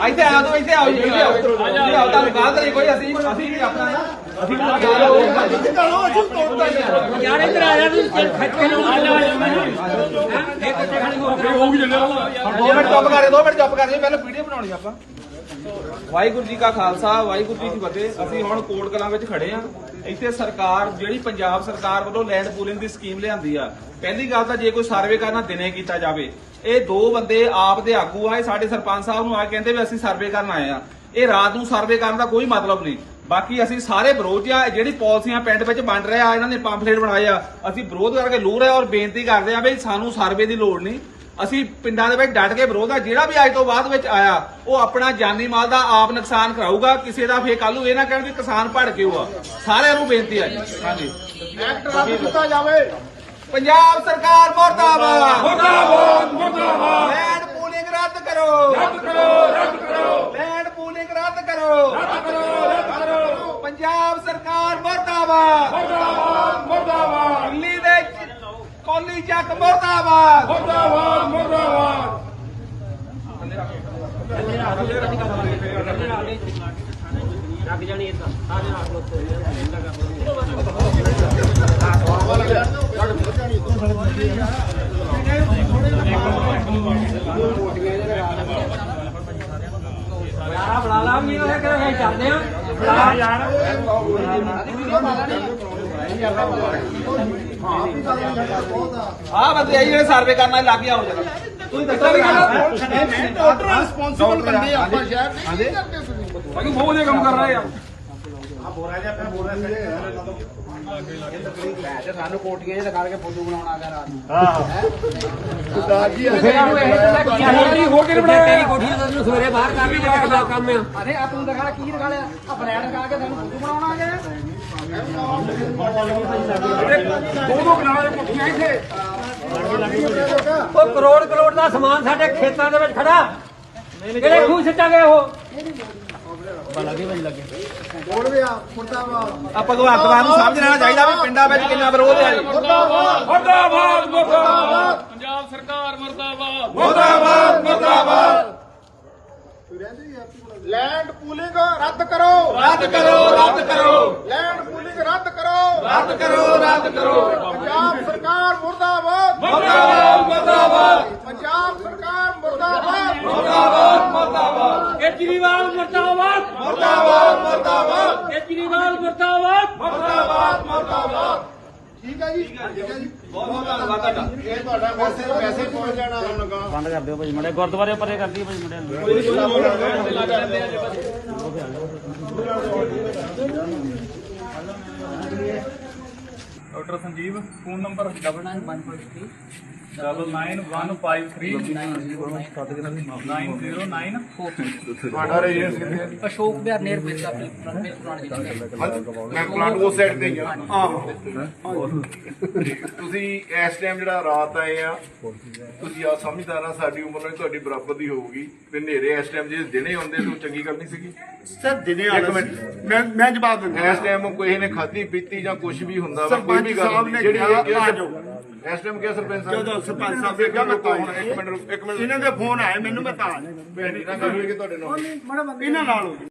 ਇੱਥੇ ਆ ਜਾਓ ਇੱਥੇ ਆਓ ਜੀ ਇੱਥੇ ਆਓ। ਆਓ ਤੁਹਾਨੂੰ ਗਾਲ ਨਹੀਂ ਕੋਈ ਅਸੀਂ ਅਸੀਂ ਵੀ ਆਪਣਾ ਨਾ ਅਸੀਂ ਵੀ ਯਾਰ ਇੱਧਰ ਆ ਜਾ ਤੂੰ ਚੱਲ ਖੱਟ ਕੇ ਨੂੰ ਆ ਜਾ ਮੈਨੂੰ ਕਿੱਥੇ ਖੜੀ ਹੋ ਦੋ ਮਿੰਟ ਚੁੱਪ ਕਰ ਦੋ ਮਿੰਟ ਚੁੱਪ ਕਰ ਜੀ ਪਹਿਲਾਂ ਵੀਡੀਓ ਬਣਾਉਣੀ ਆਪਾਂ। ਵਾਹਿਗੁਰੂ ਜੀ ਕਾ ਖਾਲਸਾ, ਵਾਹਿਗੁਰੂ ਜੀ ਕੀ ਫਤਿਹ। ਅਸੀਂ ਹੁਣ ਕੋਟ ਕਲਾਂ ਵਿੱਚ ਖੜੇ ਆ ਇੱਥੇ ਸਰਕਾਰ, ਜਿਹੜੀ ਪੰਜਾਬ ਸਰਕਾਰ ਵੱਲੋਂ ਲੈਂਡ ਪੂਲਿੰਗ ਦੀ ਸਕੀਮ ਲਿਆਂਦੀ ਆ, ਪਹਿਲੀ ਗੱਲ ਤਾਂ ਜੇ ਕੋਈ ਸਰਵੇ ਕਰਨਾ ਦਿਨੇ ਕੀਤਾ ਜਾਵੇ। ਇਹ ਦੋ ਬੰਦੇ ਆਪ ਦੇ ਆਗੂ ਆਏ ਸਾਡੇ ਸਰਪੰਚ ਸਾਹਿਬ ਨੂੰ ਆ ਕਹਿੰਦੇ ਵੀ ਅਸੀਂ ਸਰਵੇ ਕਰਨ ਆਏ ਆ। ਇਹ ਰਾਤ ਨੂੰ ਸਰਵੇ ਕਰਨ ਦਾ ਕੋਈ ਮਤਲਬ ਨਹੀਂ। ਬਾਕੀ ਅਸੀਂ ਸਾਰੇ ਵਿਰੋਧ ਆ ਜਿਹੜੀ ਪਾਲਿਸੀਆਂ ਪਿੰਡ ਵਿੱਚ ਵੰਡ ਰਿਹਾ, ਇਹਨਾਂ ਨੇ ਪੰਫਲੇਟ ਬਣਾਏ ਆ। ਅਸੀਂ ਵਿਰੋਧ ਕਰਕੇ ਲੂ ਰਹੇ ਆ ਔਰ ਬੇਨਤੀ ਕਰਦੇ ਆ ਵੀ ਸਾਨੂੰ ਸਰਵੇ ਦੀ ਲੋੜ ਨਹੀਂ। ਅਸੀਂ ਪਿੰਡਾਂ ਦੇ ਵਿੱਚ ਡਟ ਕੇ ਵਿਰੋਧ ਆ ਜਿਹੜਾ ਵੀ ਅੱਜ ਤੋਂ ਬਾਅਦ ਵਿੱਚ ਆਇਆ ਉਹ ਆਪਣਾ ਜਾਨੀ ਮਾਲ ਦਾ ਆਪ ਨੁਕਸਾਨ ਕਰਾਊਗਾ ਕਿਸੇ ਦਾ ਫੇਰ ਕੱਲੂ ਇਹ ਨਾ ਕਹਿਣ ਵੀ ਕਿਸਾਨ ਭੜ ਕੇ ਆ। ਸਾਰਿਆਂ ਨੂੰ ਬੇਨਤੀ ਹੈ ਜੀ। ਹਾਂਜੀ। ਐਕਟ ਰੱਦ ਕੀਤਾ ਜਾਵੇ। ਪੰਜਾਬ ਸਰਕਾਰ ਮੁਰਦਾਬਾਦ। ਮੁਰਦਾਬਾਦ ਮੁਰਦਾਬਾਦ। ਲੈਂਡ ਪੂਲਿੰਗ ਰੱਦ ਕਰੋ। ਰੱਦ ਕਰੋ ਰੱਦ ਕਰੋ। ਲੈਂਡ ਪੂਲਿੰਗ ਰੱਦ ਕਰੋ। ਰੱਦ ਕਰੋ ਰੱਦ ਕਰੋ। ਪੰਜਾਬ ਸਰਕਾਰ ਮੁਰਦਾਬਾਦ। ਮੁਰਦਾਬਾਦ ਮੁਰਦਾਬਾਦ। ਕੋਲੀ ਚੱਕ ਮੁਰਦਾਬਾਦ। ਮੁਰਦਾਬਾਦ ਮੁਰਦਾਬਾਦ। ਲੱਗ ਜਾਣੀ ਇੱਦਾਂ ਸਾਰੇ ਰਾਤ ਨੂੰ ਯਾਰਾ ਬਣਾ ਲਾ ਵੀ ਉਹ ਕਿਹੜੇ ਚੱਲਦੇ ਆ। ਬਣਾ ਯਾਰ। ਆ ਬੰਦੇ ਆਈ ਜਿਹੜੇ ਸਰਵੇ ਕਰਨ ਲੱਗ ਗਿਆ ਹੋ ਜਾਣਾ। ਤੁਸੀਂ ਦੱਸੋ ਵੀ ਟੋਟਲ ਰਿਸਪੌਂਸਿਬਲ ਬੰਦੇ ਆਪਾਂ ਸ਼ਹਿਰ ਨਹੀਂ ਕਰਦੇ ਤੁਸੀਂ। ਬਾਕੀ ਬਹੁਤ ਵਧੀਆ ਕੰਮ ਕਰ ਰਹੇ ਆ। ਸਾਨੂੰ ਕੋਟੀਆਂ ਜਿਹਾ ਕਰਕੇ ਫੋਟੋ ਬਣਾਉਣਾ ਆ ਗਿਆ ਰਾਤ ਨੂੰ। ਫਿਰ ਇਹਨੂੰ ਇਹ ਤਾਂ ਕੀ ਹੋਣੀ ਹੋ ਕੇ ਬਣਾਇਆ? ਤੇਰੀ ਕੋਠੀ ਦਾ ਤੈਨੂੰ ਸਵੇਰੇ ਬਾਹਰ ਕਰ ਵੀ ਕਿਹਦਾ ਕੰਮ ਆ? ਅਰੇ ਆ ਤੂੰ ਦਿਖਾ ਕੀ ਦਿਖਾ ਲਿਆ? ਆ ਬਰੈਡ ਦਿਖਾ ਕੇ ਸਾਨੂੰ ਫੋਟੋ ਬਣਾਉਣਾ ਆ ਗਿਆ ਦੋ ਦੋ ਬਣਾ ਦੇ ਕੋਠੀਆਂ ਇੱਥੇ। ਉਹ ਕਰੋੜ ਕਰੋੜ ਦਾ ਸਮਾਨ ਸਾਡੇ ਖੇਤਾਂ ਦੇ ਵਿੱਚ ਖੜਾ। ਕਿਹੜੇ ਖੂਹ ਸਿੱਟਾਂਗੇ ਉਹ? ਮੋੜਵੇ ਆ ਮੁਰਦਾਬਾਦ ਆ ਭਗਵੰਤ ਮਾਨ ਨੂੰ ਸਮਝ ਲੈਣਾ ਚਾਹੀਦਾ ਵੀ ਪਿੰਡਾਂ ਵਿੱਚ ਕਿੰਨਾ ਵਿਰੋਧ ਹੈ। ਮੁਰਦਾਬਾਦ ਮੁਰਦਾਬਾਦ ਮੁਰਦਾਬਾਦ। ਪੰਜਾਬ ਸਰਕਾਰ ਮਰਦਾਬਾਦ। ਮੁਰਦਾਬਾਦ ਮੁਰਦਾਬਾਦ। ਲੈਂਡ ਪੂਲਿੰਗ ਰੱਦ ਕਰੋ। ਰੱਦ ਕਰੋ ਰੱਦ ਕਰੋ। ਲੈਂਡ ਪੂਲਿੰਗ ਰੱਦ ਕਰੋ। ਰੱਦ ਕਰੋ ਰੱਦ ਕਰੋ। ਪੰਜਾਬ ਸਰਕਾਰ ਮੁਰਦਾਬਾਦ। ਮੁਰਦਾਬਾਦ ਮੁਰਦਾਬਾਦ। ਪੰਜਾਬ ਸਰਕਾਰ ਮੁਰਦਾਬਾਦ। ਮੁਰਦਾਬਾਦ ਮੁਰਦਾਬਾਦ। ਕੇਜਰੀਵਾਲ ਮਰਦਾਬਾਦ। ਮੁਰਦਾਬਾਦ। ਕੇਜਰੀਵਾਲ ਮਰਦਾਬਾਦ। ਮੁਰਦਾਬਾਦ ਮੁਰਦਾਬਾਦ। ਠੀਕ ਹੈ ਜੀ? ਠੀਕ ਹੈ ਜੀ। ਬਹੁਤ ਬਹੁਤ ਧੰਨਵਾਦ ਤੁਹਾਡਾ। ਇਹ ਤੁਹਾਡਾ ਮੈਸੇਜ ਮੈਸੇਜ ਪਹੁੰਚ ਜਾਣਾ ਬੰਦ ਕਰ ਦਿਓ ਭਾਈ ਮੜੇ ਗੁਰਦੁਆਰੇ ਪਰੇ ਕਰਦੀ ਭਾਈ ਮੜੇ ਨੂੰ ਡਾਕਟਰ ਸੰਜੀਵ ਫੋਨ ਨੰਬਰ 9915 909 ਤੁਹਾਡਾ ਰਜਿਸਟਰ ਅਸ਼ੋਕ ਬਿਹਾਰ ਨੇਰ ਵਿੱਚ ਆਪਣੇ ਪੁਰਾਣੇ ਮੈਂ ਪਲਾਂਟ ਉਸ ਸਾਈਡ ਤੇ ਹੀ ਆ। ਤੁਸੀਂ ਇਸ ਟਾਈਮ ਜਿਹੜਾ ਰਾਤ ਆਏ ਆ ਤੁਸੀਂ ਆ ਸਮਝਦਾਰ ਆ ਸਾਡੀ ਉਮਰ ਨਾਲ ਤੁਹਾਡੀ ਬਰਾਬਰ ਦੀ ਹੋਊਗੀ। ਤੇ ਹਨੇਰੇ ਇਸ ਟਾਈਮ ਜੇ ਦਿਨੇ ਹੁੰਦੇ ਤਾਂ ਚੰਗੀ ਗੱਲ ਨਹੀਂ ਸੀਗੀ। ਸਰ ਦਿਨੇ ਇੱਕ ਮਿੰਟ। ਮੈਂ ਮੈਂ ਜਵਾਬ ਦਿੰਦਾ। ਇਸ ਟਾਈਮ ਕੋਈ ਨੇ ਖਾਧੀ ਪੀਤੀ ਜਾਂ ਕੁਝ ਵੀ ਹੁੰਦਾ ਵਾ ਕੋਈ ਸਰਪੰਚ ਵੀ ਗੱਲ ਨਹੀਂ ਜਿਹੜੀ ਆ ਜਾਓ। ਇਸ ਟਾਈਮ ਕਿਹਾ ਸਰਪੰਚ ਸਾਹਿਬ ਜਦੋਂ ਸਰਪੰਚ ਸਾਹਿਬ ਦੇ ਗੱਲ ਰੁਕੋ ਹੁਣ, ਇੱਕ ਮਿੰਟ ਇੱਕ ਮਿੰਟ ਇਹਨਾਂ ਦੇ ਫੋਨ ਆਏ ਮੈਨੂੰ ਮੈਂ ਤਾਂ ਆ ਜਾਣਾ। ਤੁਹਾਡੇ ਨਾਲ ਇਹਨਾਂ ਨਾਲ ਹੋਈ।